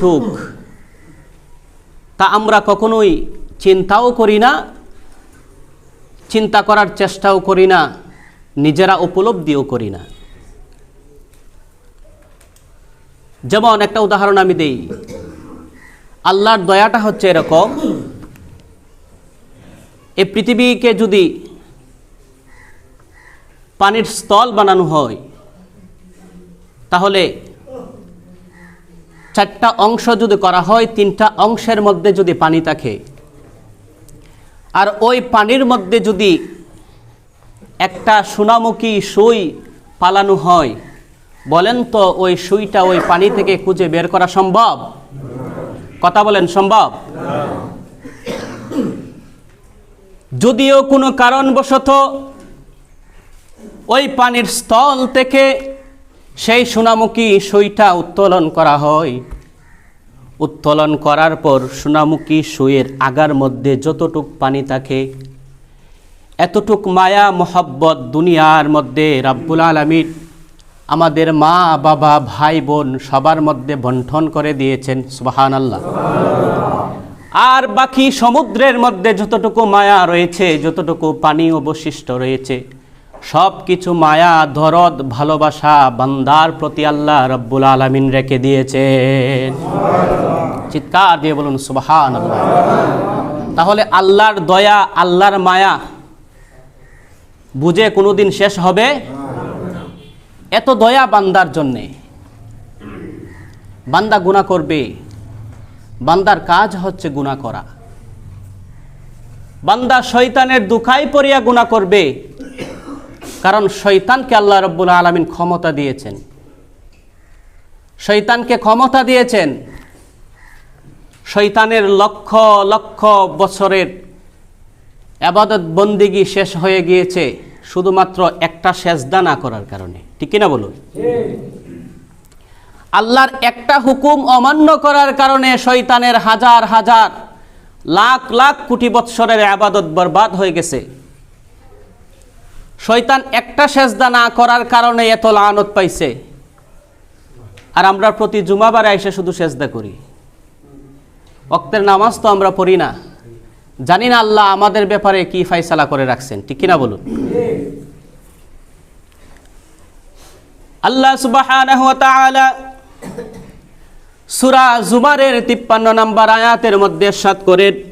ঠুক তা আমরা কখনোই চিন্তাও করি না, চিন্তা করার চেষ্টাও করি না, নিজেরা উপলব্ধিও করি না। যেমন একটা উদাহরণ আমি দেই, আল্লাহর দয়াটা হচ্ছে এরকম এই পৃথিবীকে যদি পানির স্থল বানানো হয়, তাহলে চারটা অংশ যদি করা হয়, তিনটা অংশের মধ্যে যদি পানি থাকে। আর ওই পানির মধ্যে যদি একটা সোনামুখী সুই পালানো হয়, বলেন তো ওই সুইটা ওই পানি থেকে খুঁজে বের করা সম্ভব? কথা বলেন, সম্ভব? যদিও কোনো কারণবশত ওই পানির স্থল থেকে সেই সোনামুখী সুইটা উত্তোলন করা হয়। উত্তোলন করার পর সোনামুখী সুইয়ের আগার মধ্যে যতটুক পানি থাকে, এতটুক মায়া, মোহব্বত দুনিয়ার মধ্যে রাব্বুল আলমীর আমাদের মা, বাবা, ভাই, বোন সবার মধ্যে বন্টন করে দিয়েছেন সুবাহান আল্লাহ আর বাকি সমুদ্রের মধ্যে যতটুকু মায়া রয়েছে, যতটুকু পানি অবশিষ্ট রয়েছে সব কিছু মায়া ধরদ ভালোবাসা বান্দার প্রতি আল্লাহ রব্বুল আলমিন রেখে দিয়েছেন। চিৎকার দিয়ে বলুন সুবাহান তাহলে আল্লাহর দয়া, আল্লাহর মায়া বুঝে কোনোদিন শেষ হবে? এত দয়া বান্দার জন্যে। বান্দা গুণা করবে। বান্দার কাজ হচ্ছে গুণা করা। বান্দা শয়তানের দুখাই পড়িয়া গুণা করবে। কারণ শৈতানকে আল্লাহ রব্বুল আলমিন ক্ষমতা দিয়েছেন। শৈতানকে ক্ষমতা দিয়েছেন। শৈতানের লক্ষ লক্ষ বছরের আবাদত বন্দিগি শেষ হয়ে গিয়েছে শুধুমাত্র একটা সেজদা না করার কারণে। ঠিক কিনা বলুন? আল্লাহর একটা হুকুম অমান্য করার কারণে শৈতানের হাজার হাজার, লাখ লাখ কোটি বৎসরের আবাদত বরবাদ হয়ে গেছে। শয়তান একটা সেজদা না করার কারণে এত লানত পাইছে। আর আমরা প্রতি জুমাবারে এসে শুধু সেজদা করি। অক্তের নামাজ তো আমরা পড়ি না। জানি না আল্লাহ আমাদের ব্যাপারে কি ফাইসালা করে রাখছেন। ঠিক কিনা বলুন? আল্লাহ তাআলা সূরা জুমারের 53 নম্বর আয়াতের মধ্যে সাত করেন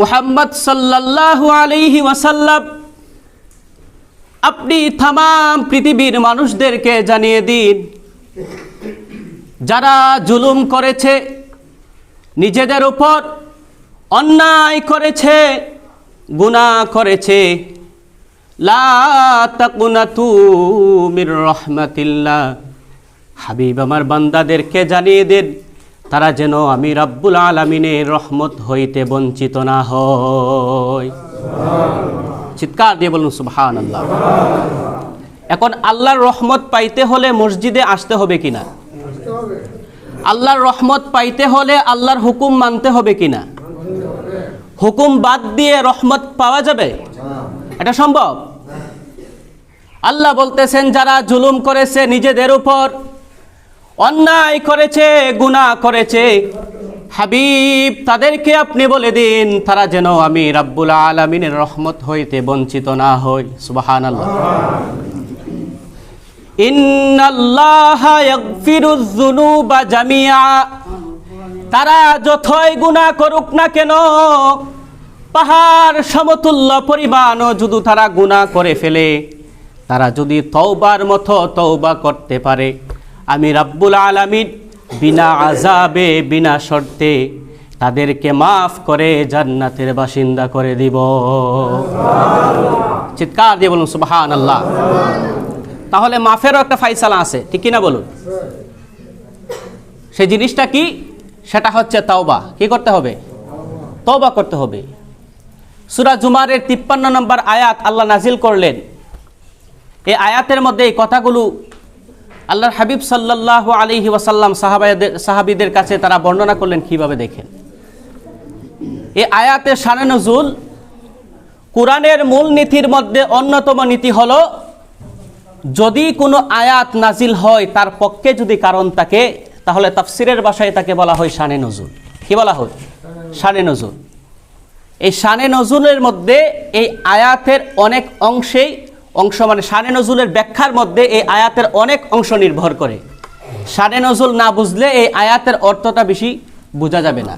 মুহাম্মদ সাল্লাল্লাহু আলাইহি ওয়াসাল্লাম, আপনি তাম পৃথিবীর মানুষদেরকে জানিয়ে দিন, যারা জুলুম করেছে, নিজেদের উপর অন্যায় করেছে, গুনাহ করেছে। মির হাবিব, আমার বান্দাদেরকে জানিয়ে দেন তারা যেন আমি রাব্বুল আলমিনের রহমত হইতে বঞ্চিত না হয়। চিৎকার দিয়ে বলুন সুবহান আল্লাহ এখন আল্লাহর রহমত পাইতে হলে মসজিদে আসতে হবে কিনা? আল্লাহর রহমত পাইতে হলে আল্লাহর হুকুম মানতে হবে কিনা? হুকুম বাদ দিয়ে রহমত পাওয়া যাবে? এটা সম্ভব? আল্লাহ বলতেছেন, যারা জুলুম করেছে নিজেদের উপর অন্যায় করেছে, গুনাহ করেছে। হাবিব, তাদেরকে আপনি বলে দিন, তারা যেন আমি রাব্বুল আলমিনের রহমত হইতে বঞ্চিত না হই। সুবাহান আল্লাহ তারা যথই গুনাহ করুক না কেন, পাহাড়, সমতুল্য পরিমাণও যদি তারা গুনাহ করে ফেলে। তারা যদি তওবার মতো তৌবা করতে পারে। আমি রাব্বুল আলামিন বিনা আজাবে বিনা শর্তে তাদেরকে মাফ করে জান্নাতের বাসিন্দা করে দিব। চিৎকার দিয়ে বলুন সুবহান আল্লাহ তাহলে মাফেরও একটা ফাইসালা আছে ঠিক কিনা বলুন? সেই জিনিসটা কি? সেটা হচ্ছে তাওবা। কি করতে হবে? তওবা করতে হবে। সুরা জুমারের তিপ্পান্ন নম্বর আয়াত আল্লাহ নাজিল করলেন। এই আয়াতের মধ্যে এই কথাগুলো আল্লাহর হাবিব সাল্লাল্লাহু আলাইহি ওয়াসাল্লাম সাহাবাদের সাহাবিদের কাছে তারা বর্ণনা করলেন, কীভাবে দেখেন? এই আয়াতের শানে নজুল কোরআনের মূল নীতির মধ্যে অন্যতম নীতি হলো, যদি কোনো আয়াত নাজিল হয় তার পক্ষে যদি কারণ থাকে, তাহলে তাফসিরের ভাষায় তাকে বলা হয় শানে নজুল। কি বলা হয়? শানে নজুল। এই শানে নজুলের মধ্যে এই আয়াতের অনেক অংশেই অংশ মানে শানে নজুলের ব্যাখ্যার মধ্যে এই আয়াতের অনেক অংশ নির্ভর করে। শানে নজুল না বুঝলে এই আয়াতের অর্থটা বেশি বোঝা যাবে না।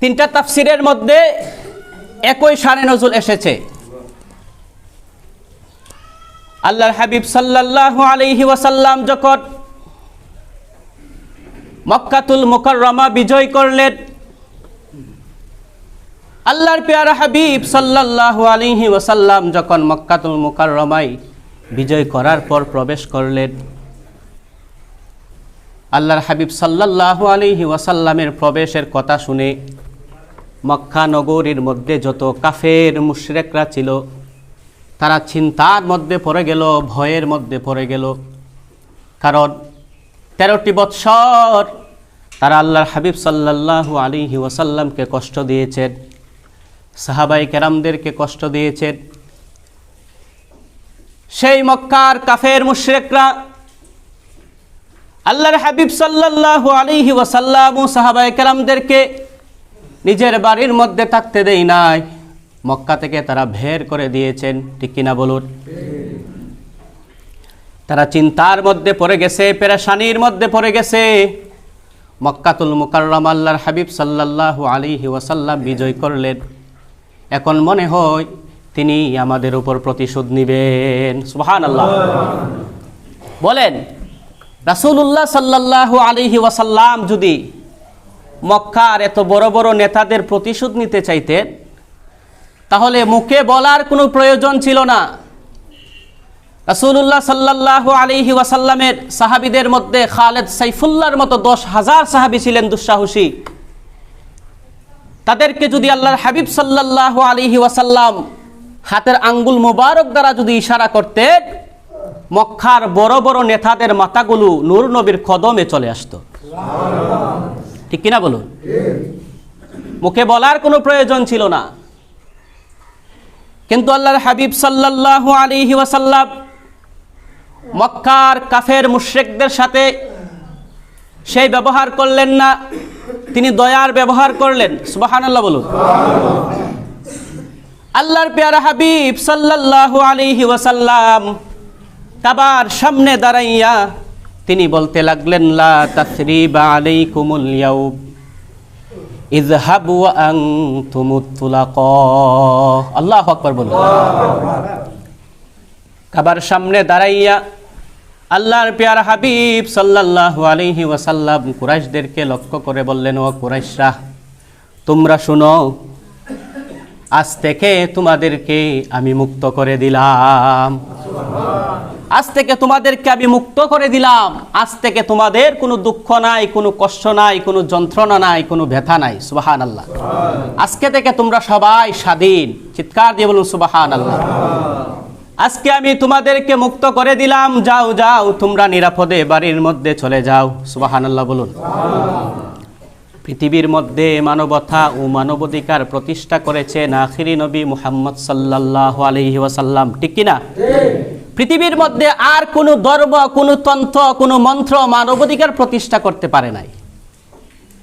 তিনটা তাফসিরের মধ্যে একই শানে নজুল এসেছে। আল্লাহর হাবিব সাল্লাল্লাহু আলাইহি ওয়াসাল্লাম যখন মক্কাতুল মুকাররমা বিজয় করলেন আল্লাহর পেয়ারা হাবিব সাল্লাল্লাহু আলাইহি ওয়াসাল্লাম যখন মক্কাতুল মুকাররমায় বিজয় করার পর প্রবেশ করলেন, আল্লাহর হাবিব সাল্লাল্লাহু আলাইহি ওয়াসাল্লামের প্রবেশের কথা শুনে মক্কা নগরীর মধ্যে যত কাফের, মুশরেকরা ছিল, তারা চিন্তার মধ্যে পড়ে গেল, ভয়ের মধ্যে পড়ে গেল। কারণ তেরোটি বৎসর তারা আল্লাহর হাবিব সাল্লাল্লাহু আলিহি ওয়াসাল্লামকে কষ্ট দিয়েছেন। সাহাবাই কেরামদেরকে কষ্ট দিয়েছেন। সেই মক্কার কাফের মুশরেকরা আল্লাহর হাবিব সাল্লাল্লাহু আলিহি ওয়াসাল্লাম সাহাবাই কেরামদেরকে নিজের বাড়ির মধ্যে থাকতে দেই নাই। মক্কা থেকে তারা ভের করে দিয়েছেন। ঠিক কিনা বলুন? তারা চিন্তার মধ্যে পড়ে গেছে, পেরেশানির মধ্যে পড়ে গেছে। মক্কাতুল মুকাররম আল্লাহর হাবিব সাল্লাল্লাহু আলাইহি ওয়াসাল্লাম বিজয় করলেন। এখন মনে হয় তিনি আমাদের উপর প্রতিশোধ নিবেন। সুহান আল্লাহ বলেন, রাসূলুল্লাহ সাল্লাল্লাহু আলাইহি ওয়াসাল্লাম যদি মক্কার এত বড় বড় নেতাদের প্রতিশোধ নিতে চাইতেন, তাহলে মুখে বলার কোনো প্রয়োজন ছিল না। রাসূলুল্লাহ সাল্লাল্লাহু আলাইহি ওয়াসাল্লামের সাহাবীদের মধ্যে খালেদ সাইফুল্লাহর মতো দশ হাজার সাহাবী ছিলেন দুঃসাহসী। তাদেরকে যদি আল্লাহর হাবিব সাল্লাল্লাহু আলাইহি ওয়াসাল্লাম হাতের আঙ্গুল মোবারক দ্বারা যদি ইশারা করতেন মক্কার বড় বড় নেতাদের মাথাগুলো নূর নবীর কদমে চলে আসতো। ঠিক কিনা বলুন? মুখে বলার কোনো প্রয়োজন ছিল না। কিন্তু আল্লাহর হাবিব সাল্লাল্লাহু আলাইহি ওয়াসাল্লাম মক্কার কাফের মুশরিকদের সাথে সেই ব্যবহার করলেন না। তিনি দয়ার ব্যবহার করলেন। সুবহানাল্লাহ বলুন। আল্লাহর পেয়ারা হাবিব সাল্লাল্লাহু আলাইহি ওয়াসাল্লাম কাবার সামনে দাঁড়াইয়া তিনি বলতে লাগলেন, লা তাসরিবা আলাইকুমুল ইয়াউম, ইযহাবু ওয়া আনতুমুত বলুন। কাবার সামনে দাঁড়াইয়া আল্লাহর পেয়ার হাবিব সাল্লাল্লাহু আলাইহি ওয়াসাল্লাম কুরাইশদেরকে লক্ষ্য করে বললেন, ও কুরাইশরা, তোমরা শুনো, আজ থেকে তোমাদেরকে আমি মুক্ত করে দিলাম। আজ থেকে তোমাদেরকে আমি মুক্ত করে দিলাম। আজ থেকে তোমাদের কোনো দুঃখ নাই, কোনো কষ্ট নাই, কোনো যন্ত্রণা নাই, কোনো ব্যথা নাই। সুবাহান আল্লাহ আজকে থেকে তোমরা সবাই স্বাধীন। চিৎকার দিয়ে বলুন সুবাহান আল্লাহ আজকে আমি তোমাদেরকে মুক্ত করে দিলাম। যাও যাও, তোমরা নিরাপদে বাড়ির মধ্যে চলে যাও। সুবাহান আল্লাহ বলুন। পৃথিবীর মধ্যে মানবতা ও মানবাধিকার প্রতিষ্ঠা করেছেন আখিরি নবী মুহাম্মদ সাল্লাল্লাহু আলাইহি ওয়াসাল্লাম। ঠিক কিনা পৃথিবীর মধ্যে আর কোনো ধর্ম, কোনো তন্ত্র, কোনো মন্ত্র মানবাধিকার প্রতিষ্ঠা করতে পারে নাই।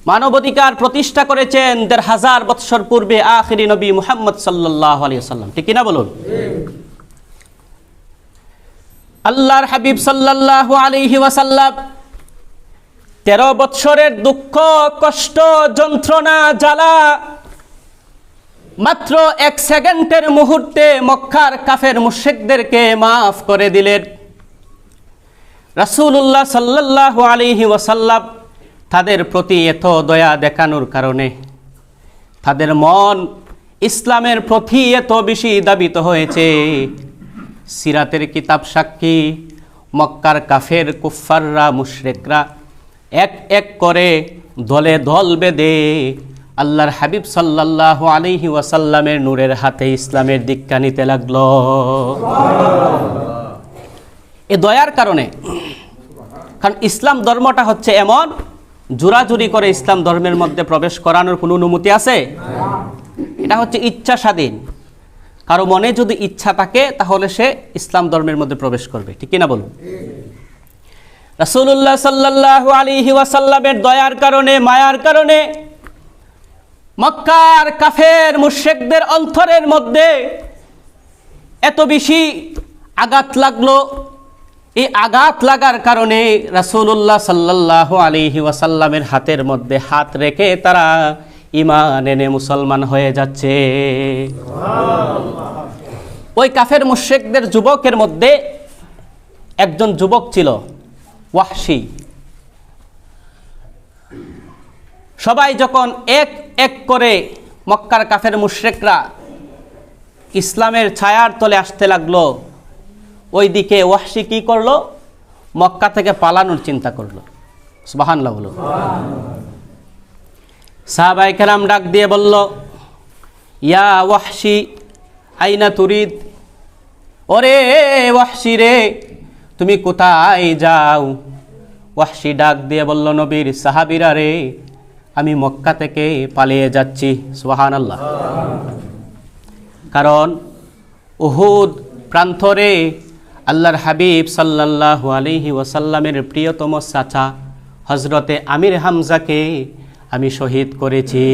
মানবাধিকার প্রতিষ্ঠা করেছেন দেড় হাজার বৎসর পূর্বে আখিরি নবী মুহাম্মদ সাল্লাহ আলিয়াল্লাম ঠিক কিনা বলুন? আল্লাহর হাবিব সাল্লাল্লাহু আলাইহি ওয়াসাল্লাম তেরো বৎসরের দুঃখ, কষ্ট, যন্ত্রণা, জ্বালা মাত্র এক সেকেন্ডের মুহূর্তে মক্কার কাফের মুশেকদেরকে মাফ করে দিলেন। রাসূলুল্লাহ সাল্লাল্লাহু আলাইহি ওয়াসাল্লাম তাদের প্রতি এত দয়া দেখানোর কারণে তাদের মন ইসলামের প্রতি এত বেশি দাবিত হয়েছে। সিরাতের কিতাব সাক্ষী, মক্কার কাফের কুফাররা মুশরেকরা। এক এক করে দলে দল বেঁধে আল্লাহর হাবিব সাল্লাহ আলহি ওয়াসাল্লামের নূরের হাতে ইসলামের দীক্ষা নিতে লাগল। এ দয়ার কারণে, কারণ ইসলাম ধর্মটা হচ্ছে এমন, জোরাজুরি করে ইসলাম ধর্মের মধ্যে প্রবেশ করানোর কোনো অনুমতি আছে? এটা হচ্ছে ইচ্ছা স্বাধীন কারও মনে যদি ইচ্ছা থাকে, তাহলে সে ইসলাম ধর্মের মধ্যে প্রবেশ করবে। ঠিক কিনা বলুন? রাসূলুল্লাহ সাল্লাল্লাহু আলাইহি ওয়াসাল্লামের দয়ার কারণে, মায়ার কারণে মক্কার কাফের মুশরিকদের অন্তরের মধ্যে এত বেশি আঘাত লাগল। এই আঘাত লাগার কারণে রাসূলুল্লাহ সাল্লাল্লাহু আলাইহি ওয়াসাল্লামের হাতের মধ্যে হাত রেখে তারা ইমান এনে মুসলমান হয়ে যাচ্ছে। ওই কাফের মুশরিকদের যুবকের মধ্যে একজন যুবক ছিল, ওয়াহশি। সবাই যখন এক এক করে মক্কার কাফের মুশরিকরা ইসলামের ছায়ার তলে আসতে লাগল, ওইদিকে ওয়াহশি কি করল? মক্কা থেকে পালানোর চিন্তা করল। সুবহানাল্লাহ বলো সাহাবাই কেরাম ডাক দিয়ে বলল, ইয়া ওয়াহশি, আইনা তুরিদ? ওরে ওয়াহশি রে, তুমি কোথায় যাও? ওয়াহশি ডাক দিয়ে বলল, নবীর সাহাবিরা রে, আমি মক্কা থেকে পালিয়ে যাচ্ছি। সোহান আল্লাহ কারণ উহুদ প্রান্তরে আল্লাহর হাবিব সাল্লাল্লাহু আলাইহি ওয়াসাল্লামের প্রিয়তম চাচা হজরতে আমির হামজাকে আমি শহীদ করেছি।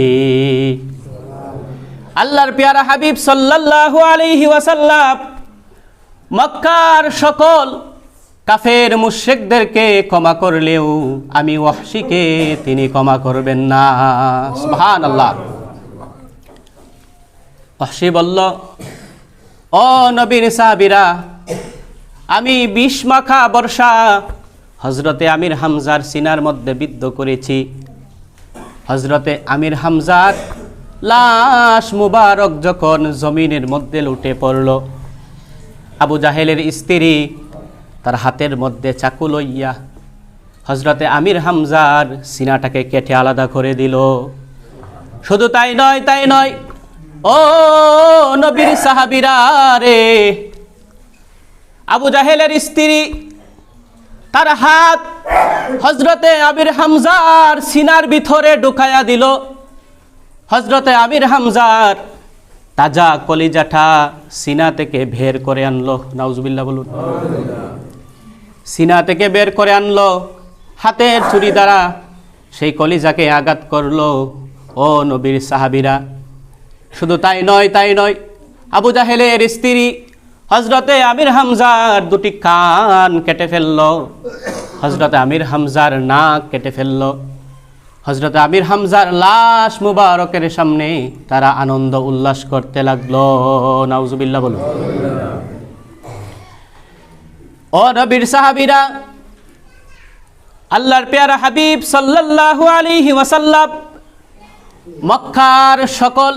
আল্লাহর পেয়ারা হাবিব সাল্লাল্লাহু আলাইহি ওয়াসাল্লাম মক্কার সকল কাফের মুশরিকদেরকে ক্ষমা করলেও আমি ওয়াহশিকে তিনি ক্ষমা করবেন না। সুবহানাল্লাহ। ওয়াহশি বলল, ও নবীর সাহাবীরা, আমি বিষ মাখা বর্ষা হজরতে আমির হামজার সিনার মধ্যে বিদ্ধ করেছি। হজরতে আমির হামজার লাশ মুবারক যখন জমিনের মধ্যে লুটে পড়ল, আবু জাহেলের স্ত্রী তার হাতের মধ্যে চাকু লইয়া হজরতে আমির হামজার সিনাটাকে কেটে আলাদা করে দিল। শুধু তাই নয় তাই নয়, ও নবীর সাহাবিরা রে, আবু জাহেলের স্ত্রী তার হাত হজরতে আমির হামজার সিনার ভিতরে ঢুকায়া দিল। হজরতে আবির হামজার তাজা কলিজাঠা সিনা থেকে বের করে আনলো। নাউজুবিল্লাহ বলুন। সিনা থেকে বের করে আনলো। হাতের ছুরি দ্বারা সেই কলিজাকে আঘাত করল। ও নবীর সাহাবিরা, শুধু তাই নয় তাই নয়, আবু জাহেলের স্ত্রী হজরতে আমির হামজার দুটি কান কেটে ফেলল। হজরতে আমির হামজার নাক কেটে ফেলল। হজরত আমির হামজার লাশ মুবারকের সামনে তারা আনন্দ উল্লাস করতে লাগল। নাউজুবিল্লাহ বলুন। ও নবীর সাহাবিরা, আল্লাহর পেয়ারা হাবিব সাল্লাল্লাহু আলাইহি ওয়াসাল্লাম মক্কার সকল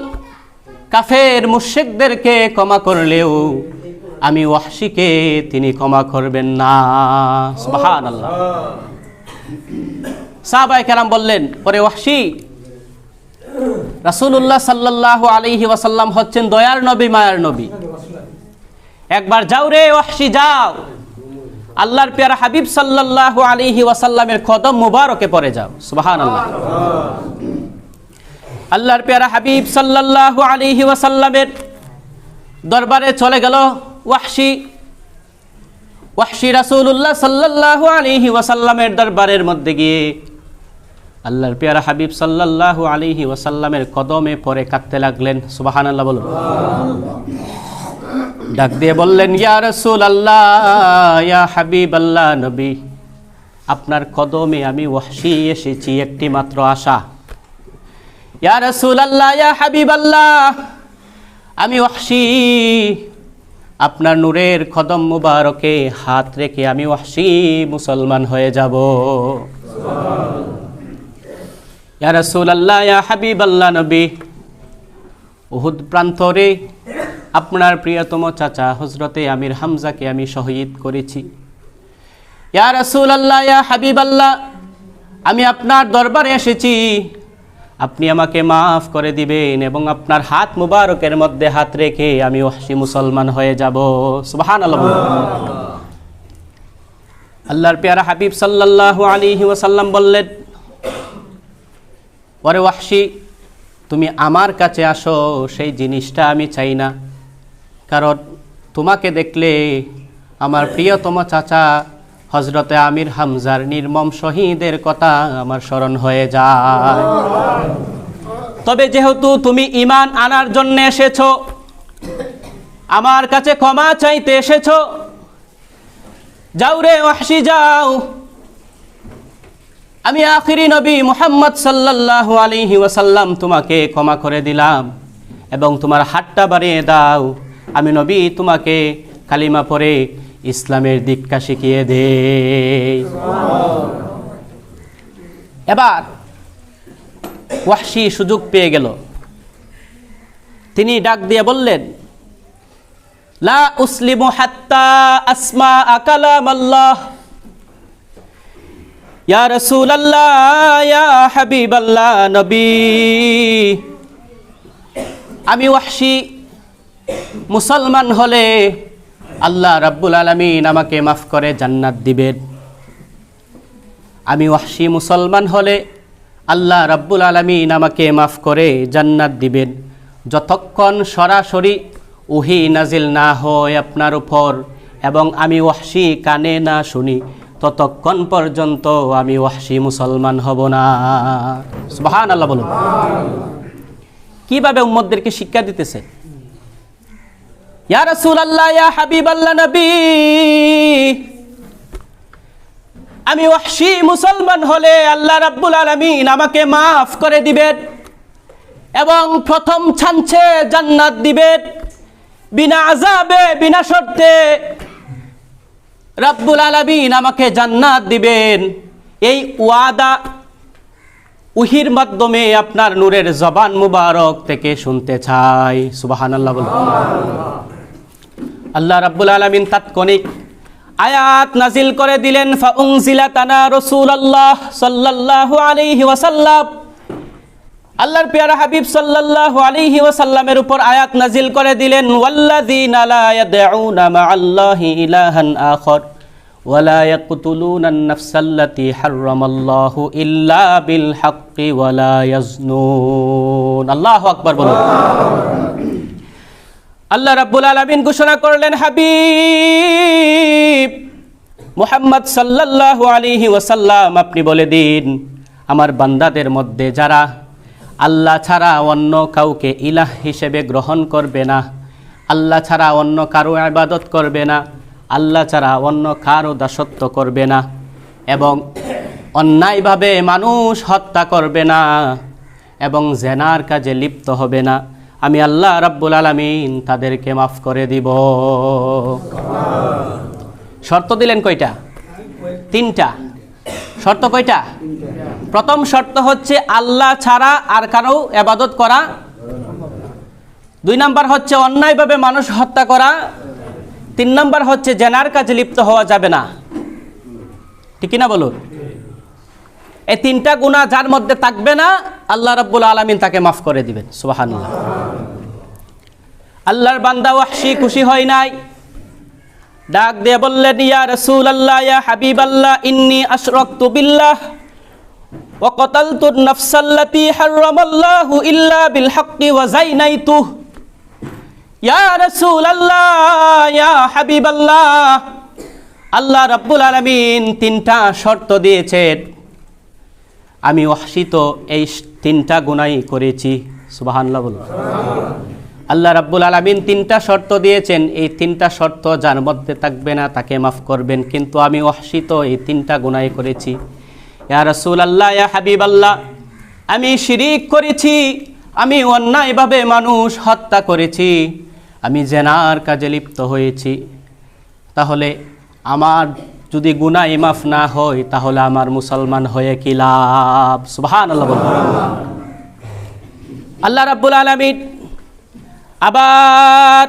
কাফের মুশরিকদেরকে ক্ষমা করলেও আমি ওয়াহশিকে, তিনি ক্ষমা করবেন না। সুবহানাল্লাহ। সাহাবাই কেরাম বললেন পরে ওয়াহশি, রাসূলুল্লাহ সাল্লাল্লাহু আলাইহি ওয়াসাল্লাম হচ্ছেন দয়ার নবী, মায়ার নবী। একবার যাও রে ওয়াহশি, যাও। আল্লাহর পেয়ারা হাবিব সাল্লাল্লাহু আলাইহি ওয়াসাল্লামের কদম মুবারকে পড়ে যাও। সুবহানাল্লাহ। আল্লাহর পেয়ারা হাবিব সাল্লাল্লাহু আলাইহি ওয়াসাল্লামের দরবারে চলে গেল। ওয়াহশি ওয়াহশি রাসূলুল্লাহ সাল্লাল্লাহু আলাইহি ওয়াসাল্লামের দরবারের মধ্যে গিয়ে আল্লাহর পেয়ারা হাবিব সাল্লাল্লাহু আলাইহি ওয়াসাল্লামের কদমে পরে কাঁদতে লাগলেন। সুবহানাল্লাহ বলুন। ডাক দিয়ে বললেন, ইয়া রসুল আল্লাহ ইয়া হাবিব আল্লাহ নবী, আপনার কদমে আমি ওয়াহশি এসেছি, একটি মাত্র আশা। ইয়া রাসূল আল্লাহ ইয়া হাবিব আল্লাহ আমি ওয়াহশি আপনার নূরের কদম মুবারকে হাত রেখে আমি ওয়াহশি মুসলমান হয়ে যাব। ইয়া রাসূল আল্লাহ ইয়া হাবিব নবী, উহুদ প্রান্তরে আপনার প্রিয়তম চাচা হজরতে আমির হামজাকে আমি শহীদ করেছি। ইয়া রাসূল আল্লাহ ইয়া হাবিব আমি আপনার দরবারে এসেছি। আপনি আমাকে মাফ করে দিবেন এবং আপনার হাত মুবারকের মধ্যে হাত রেখে আমি ওয়াহশি মুসলমান হয়ে যাব। সুবাহান আল্লাহ আল্লাহর পেয়ারা হাবিব সাল্লাল্লাহু আলাইহি ওয়াসাল্লাম বললেন, ওরে ওয়াহশি, তুমি আমার কাছে আসো, সেই জিনিসটা আমি চাই না। কারণ তোমাকে দেখলে আমার প্রিয়তম চাচা হজরতে আমির হামজার নির্মম শহীদের কথা আমার স্মরণ হয়ে যায়। তবে যেহেতু তুমি ইমান আনার জন্য এসেছ, আমার কাছে ক্ষমা চাইতে এসেছ, যাও রে ওয়াহশি, যাও। আমি আখিরি নবী মুহাম্মদ সাল্লাল্লাহু আলাইহি ওয়াসাল্লাম তোমাকে ক্ষমা করে দিলাম এবং তোমার হাতটা বাড়িয়ে দাও। আমি নবী তোমাকে কালিমা পরে ইসলামের দীক্ষা শিখিয়ে দে। এবার ওয়াহশি সুযোগ পেয়ে গেল। তিনি ডাক দিয়ে বললেন, লা উসলিমু হাত্তা আসমা আকালাম আল্লাহ ইয়া রাসূলাল্লাহ, ইয়া হাবিবাল্লাহ, নবী। আমি ওয়াহশি মুসলমান হলে আল্লাহ রাব্বুল আলামিন আমাকে মাফ করে জান্নাত দিবেন। আমি ওয়াহশি মুসলমান হলে আল্লাহ রাব্বুল আলামিন আমাকে মাফ করে জান্নাত দিবেন। যতক্ষণ সরাসরি উহি নাজিল না হয় আপনার উপর এবং আমি ওয়াসি কানে না শুনি, ততক্ষণ পর্যন্ত আমি ওয়াসি মুসলমান হব না। সুবহান আল্লাহ বলুন। কীভাবে উম্মদদেরকে শিক্ষা দিতেছে? ইয়া রাসূলুল্লাহ, ইয়া হাবিবাল্লাহ নবী। আমি ওয়াহশি মুসলমান হলে আল্লাহ রাব্বুল আলামিন আমাকে মাফ করে দিবেন এবং প্রথম ছাঞ্চে জান্নাত দিবেন। বিনা আজাবে বিনা শর্তে রাব্বুল আলামিন আমাকে জান্নাত দিবেন। এই ওয়াদা উহির মাধ্যমে আপনার নূরের জবান মুবারক থেকে শুনতে চাই। সুবহানাল্লাহ বলুন। আল্লাহ রাব্বুল আলমিন তাৎক্ষণিক আয়াত নাজিল করে দিলেন ফাউং ফাউংজিলা তানা রসুল আল্লাহ সাল্লাহ আলিহি ওয়াসাল্লাম। আল্লাহর পেয়ারা হাবিব সাল্লাল্লাহু আলাইহি ওয়াসাল্লামের উপর আয়াত নাজিল করে দিলেন, ওয়াল্লাযীনা লা ইয়াদউনা মা'আল্লাহি ইলাহান আখার ওয়ালা ইয়াকতুলুনা আন-নাফসাল্লাতী হারামাল্লাহু ইল্লা বিল হাক্কি ওয়ালা ইয়াজনুন। আল্লাহু আকবার বলুন। আল্লাহ রাব্বুল আলামিন ঘোষণা করলেন, হাবিব, মুহাম্মদ সাল্লাল্লাহু আলাইহি ওয়াসাল্লাম, আপনি বলে দিন, আমার বান্দাদের মধ্যে যারা আল্লাহ ছাড়া অন্য কাউকে ইলাহ হিসেবে গ্রহণ করবে না, আল্লাহ ছাড়া অন্য কারও ইবাদত করবে না, আল্লাহ ছাড়া অন্য কারও দাসত্ব করবে না এবং অন্যায়ভাবে মানুষ হত্যা করবে না এবং জেনার কাজে লিপ্ত হবে না আমি আল্লাহ রাব্বুল আলামিন তাদেরকে মাফ করে দিব। শর্ত দিলেন কয়টা? তিনটা। শর্ত কয়টা? প্রথম শর্ত হচ্ছে আল্লাহ ছাড়া আর কারও এবাদত করা। দুই নাম্বার হচ্ছে অন্যায়ভাবে মানুষ হত্যা করা। তিন নাম্বার হচ্ছে জেনার কাজে লিপ্ত হওয়া যাবে না। ঠিক না বলুন? এই তিনটা গুণা যার মধ্যে থাকবে না, আল্লাহ রাব্বুল আলামিন তাকে মাফ করে দিবেন। সুবহানাল্লাহ। আল্লাহর বান্দা ওয়াহশি খুশি হয় নাই। ডাক দিয়ে বললেন, ইয়া রাসূলুল্লাহ, ইয়া হাবিবাল্লাহ, ইন্নী আশরাকতু বিল্লাহ, ওয়া কাতালতু নাফসাল্লাতী হারামাল্লাহু ইল্লা বিল হাক্কি ওয়া যাইনাইতু। ইয়া রাসূলুল্লাহ, ইয়া হাবিবাল্লাহ, আল্লাহ রাব্বুল আলামিন তিনটা শর্ত দিয়েছেন। আমি ওয়াহশিত এই তিনটা গুণাই করেছি। সুবহানাল্লাহ বলুন। আল্লাহ রাব্বুল আলামিন তিনটা শর্ত দিয়েছেন। এই তিনটা শর্ত যার মধ্যে থাকবে না, তাকে মাফ করবেন। কিন্তু আমি অহসিত এই তিনটা গুণাই করেছি। ইয়া রাসূল আল্লাহ ইয়া হাবিব আল্লাহ আমি শিরিক করেছি, আমি অন্যায়ভাবে মানুষ হত্যা করেছি, আমি জেনার কাজে লিপ্ত হয়েছি। তাহলে আমার যদি গুনাহ ইমাফ না হয়, তাহলে আমার মুসলমান হয়ে কি লাভ? বলুন। আল্লাহ রাব্বুল আলামিন আবার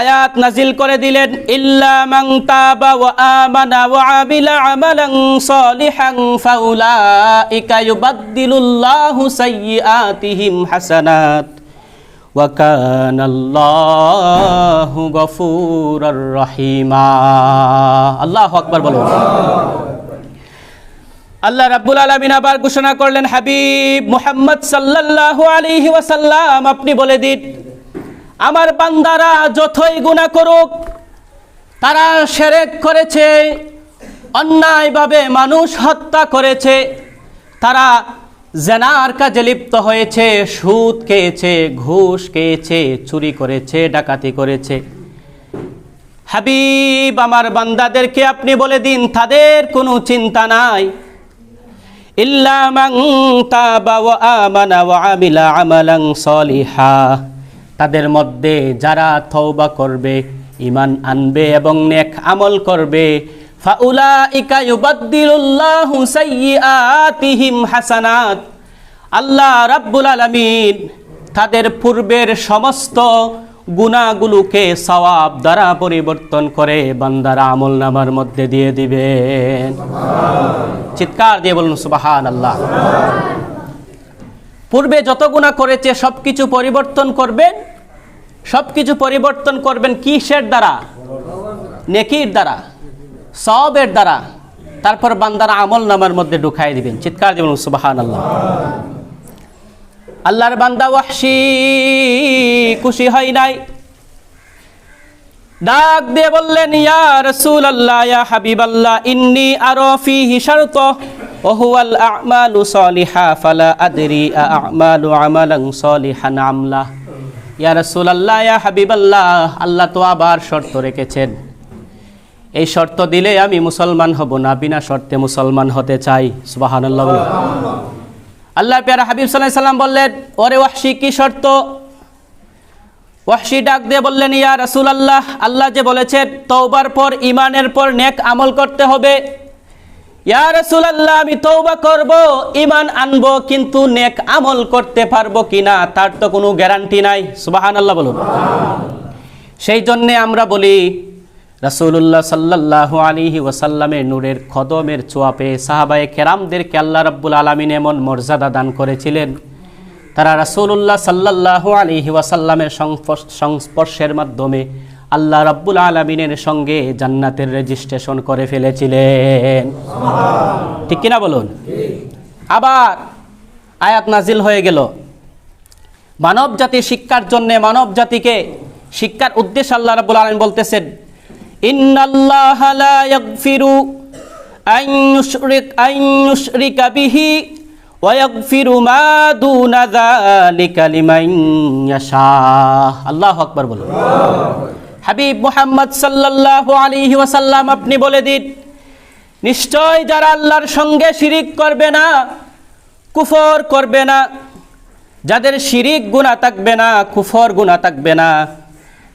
আয়াত নাজিল করে দিলেন, ইল্লা মান তাবা ওয়া আমানা ওয়া আমিলা আমালান সালিহান ফাউলাইকা ইউবাদদিলুল্লাহু সাইয়্যাতিহিম হাসানাত। কানা আল্লাহু গফুরার রহিমা। আল্লাহু আকবার বলুন আল্লাহ রাব্বুল আলামিন আবার ঘোষণা করলেন, হাবিব মুহাম্মদ সাল্লাল্লাহু আলাইহি ওয়াসাল্লাম, আপনি বলে দিন, আমার বান্দারা যতই গুনাহ করুক, তারা সেরেক করেছে, অন্যায়ভাবে মানুষ হত্যা করেছে, তারা জেনার কাজে লিপ্ত হয়েছে, সুদ খেয়েছে, ঘুষ খেয়েছে, চুরি করেছে, ডাকাতি করেছে। হাবিব, আমার বান্দাদেরকে আপনি বলে দিন, তাদের কোনো চিন্তা নাই। তাদের মধ্যে যারা তওবা করবে ইমান আনবে এবং নেক আমল করবে হাসানাত। আল্লাহ রাব্বুল আলামিন তাদের পূর্বের সমস্ত গুণাগুলোকে সওয়াব দ্বারা পরিবর্তন করে বান্দারা আমল নামার মধ্যে দিয়ে দিবেন। চিৎকার দিয়ে বলুন সুবাহান আল্লাহ পূর্বে যত গুণা করেছে সব কিছু পরিবর্তন করবেন। সব কিছু পরিবর্তন করবেন কিসের দ্বারা? নেকির দ্বারা। সবের দ্বারা তারপর বান্দারা আমল নামার মধ্যে ঢুকাই দিবেন। চিৎকার দিয়ে বলুন সুবাহান আল্লাহ আল্লাহর বান্দা ওয়াহশি, খুশি হয় নাই। ডাক দিয়ে বললেন, ইয়া রসুল আল্লাহ ইয়া হাবিব আল্লাহ ইন্নি আরও ফিহি শারত, ওহুয়াল আমালু সলিহা, ফালা আদরি আমালু আমালান সলিহান আমলা। ইয়া রসুল আল্লাহ ইয়া হাবিব আল্লাহ আল্লাহ তো আবার শর্ত রেখেছেন। এই শর্ত দিলে আমি মুসলমান হব না, বিনা শর্তে মুসলমান হতে চাই। বলুন। আল্লাহ পেয়ারা হাবিব সাল্লাহ সাল্লাম বললেন, ওরে ওয়াহশি, কি শর্ত? ওয়াহশি ডাক দিয়ে বললেন, ইয়া রাসূল আল্লাহ আল্লাহ যে বলেছেন, তওবার পর ইমানের পর নেক আমল করতে হবে। ইয়া রাসূল আল্লাহ আমি তওবা করব ইমান আনব, কিন্তু নেক আমল করতে পারব কিনা, তার তো কোনো গ্যারান্টি নাই। সুবহানাল্লাহ বলুন। সেই জন্যে আমরা বলি রাসূলুল্লাহ সাল্লাল্লাহু আলাইহি ওয়াসাল্লামের নূরের খদমের ছোঁয়া পেয়ে সাহাবায়ে কেরামদেরকে আল্লাহ রব্বুল আলামিন এমন মর্যাদা দান করেছিলেন। তারা রাসূলুল্লাহ সাল্লাল্লাহু আলাইহি ওয়াসাল্লামের সংস্পর্শের মাধ্যমে আল্লাহ রব্বুল আলামিনের সঙ্গে জান্নাতের রেজিস্ট্রেশন করে ফেলেছিলেন। ঠিক কিনা বলুন? আবার আয়াত নাজিল হয়ে গেল। মানব জাতি শিক্ষার জন্যে মানব জাতিকে শিক্ষার উদ্দেশ্যে আল্লাহ রাব্বুল আলামিন বলতেছেন হাবিব মুহাম্মদ ওয়াসাল্লাম আপনি বলে দিন, নিশ্চয় যারা আল্লাহর সঙ্গে শিরিক করবে না, কুফর করবে না, যাদের শিরিক গুণা থাকবে না, কুফর গুণা থাকবে না,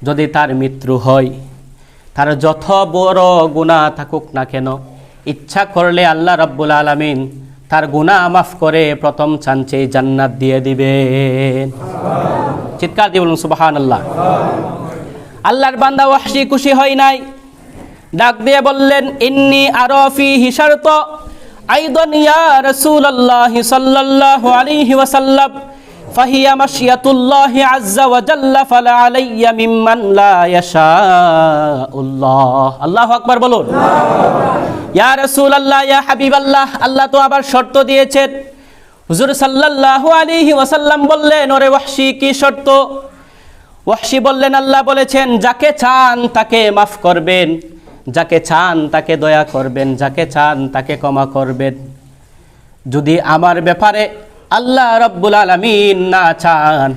যদি তার মৃত্যু হয় তার যত বড় গুণা থাকুক না কেন? ইচ্ছা করলে আল্লাহ রাব্বুল আলামিন তার গুণা মাফ করে প্রথম চান্সে জান্নাত দিয়ে দিবেন। চিৎকার দিয়ে বলুন সুবাহান আল্লাহ আল্লাহর বান্দা ওয়াহশি খুশি হয় নাই। ডাক দিয়ে বললেন, ইন্নি আরফি হিসারত আইদন ইয়া রাসূলুল্লাহ সাল্লাল্লাহু আলাইহি ওয়াসাল্লাম। ফাহিয়া মাশিয়াতুল্লাহি আজ্জা ওয়া জাল্লা ফালা আলাইয়া মিম্মান লা ইয়াশাউল্লাহ। আল্লাহ আকবার বলুন। ইয়া আল্লাহ ইয়া হাবিব আল্লাহ আল্লাহ তো আবার শর্ত দিয়েছেন। হুজুর সাল্লাল্লাহু আলাইহি ওয়াসাল্লাম বললেন, ওরে ওয়াহশি, কি শর্ত? ওয়াহশি বললেন, আল্লাহ বলেছেন, যাকে চান তাকে মাফ করবেন, যাকে চান তাকে দয়া করবেন, যাকে চান তাকে ক্ষমা করবেন। যদি আমার ব্যাপারে আল্লাহ রব্বুল আলমিন না চান।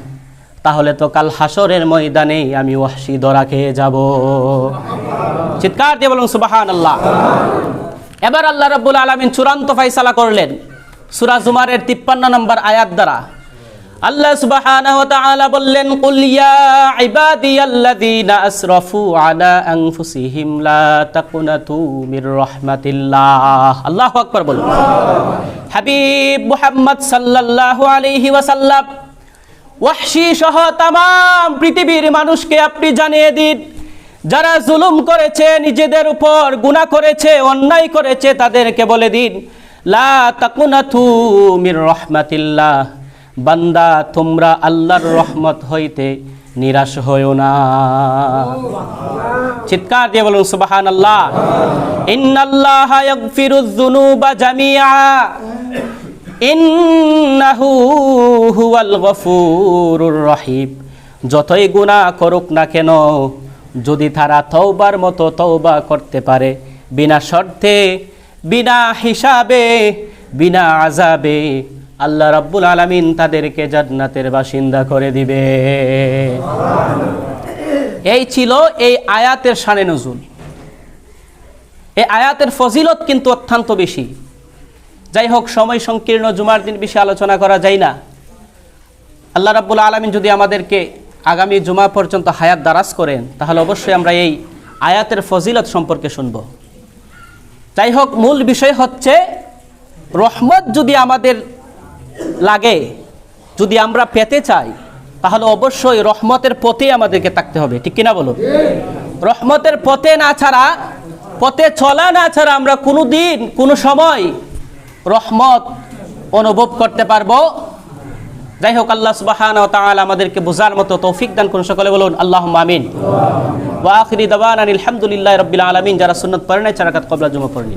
তাহলে তো কাল হাসরের ময়দানে আমি ওয়াসি দরা খেয়ে যাব। চিৎকার দিয়ে বলুন সুবাহান আল্লাহ এবার আল্লাহ রব্বুল আলমিন চূড়ান্ত ফাইসালা করলেন। সুরা জুমারের তিপ্পান্ন নম্বর আয়াত দ্বারা। আল্লাহ সুবহানাহু ওয়া তাআলা বললেন, কুল ইয়া ইবাদিয়াল্লাযীনা আসরাফু আলা আনফুসিহিম লা তাকুনাতু মির রাহমাতিল্লাহ। আল্লাহু আকবার বলুন। হাবিব মুহাম্মদ সাল্লাল্লাহু আলাইহি ওয়াসাল্লাম, ওয়াহশি সহ তাম পৃথিবীর মানুষকে আপনি জানিয়ে দিন, যারা জুলুম করেছে, নিজেদের উপর গুনাহ করেছে, অন্যায় করেছে, তাদেরকে বলে দিন, লা তাকুনাথু মির রহমাতিল্লাহ। বান্দা, তোমরা আল্লাহর রহমত হইতে নিরাশ হইও না। চিৎকার দিয়ে বলুন সুবাহান আল্লাহ ইন্নাল্লাহ ইয়াগফিরুয যুনুবা জামিআ। ইন্নাহু হুয়াল গফুরুর রহিম। যতই গুনাহ করুক না কেন, যদি তারা তওবার মতো তওবা করতে পারে, বিনা শর্তে, বিনা হিসাবে, বিনা আজাবে আল্লাহ রাব্বুল আলামিন তাদেরকে জান্নাতের বাসিন্দা করে দিবে। এই ছিল এই আয়াতের সানে নজুল। এই আয়াতের ফজিলত কিন্তু অত্যন্ত বেশি। যাই হোক, সময় সংকীর্ণ, জুমার দিন বেশি আলোচনা করা যায় না। আল্লাহ রাব্বুল আলমিন যদি আমাদেরকে আগামী জুমা পর্যন্ত হায়াত দারাজ করেন, তাহলে অবশ্যই আমরা এই আয়াতের ফজিলত সম্পর্কে শুনব। যাই হোক, মূল বিষয় হচ্ছে, রহমত যদি আমাদের লাগে। যদি আমরা পেতে চাই, তাহলে অবশ্যই রহমতের পথে আমাদেরকে থাকতে হবে। ঠিক কিনা বলো রহমতের পথে না ছাড়া, পথে চলা না ছাড়া আমরা কোনো দিন কোনো সময় রহমত অনুভব করতে পারব। যাই হোক, আল্লাহ সুবাহান ও তাআলা আমাদেরকে বোঝার মতো তৌফিক দান করুন সকলে বলুন আল্লাহ আমিন। ওয়া আখিরি দাওয়ানা আলহামদুলিল্লাহ রব্বিল আলামিন। যারা সুন্নত পড়ে চারাকাত কবলা জমা পড়েনি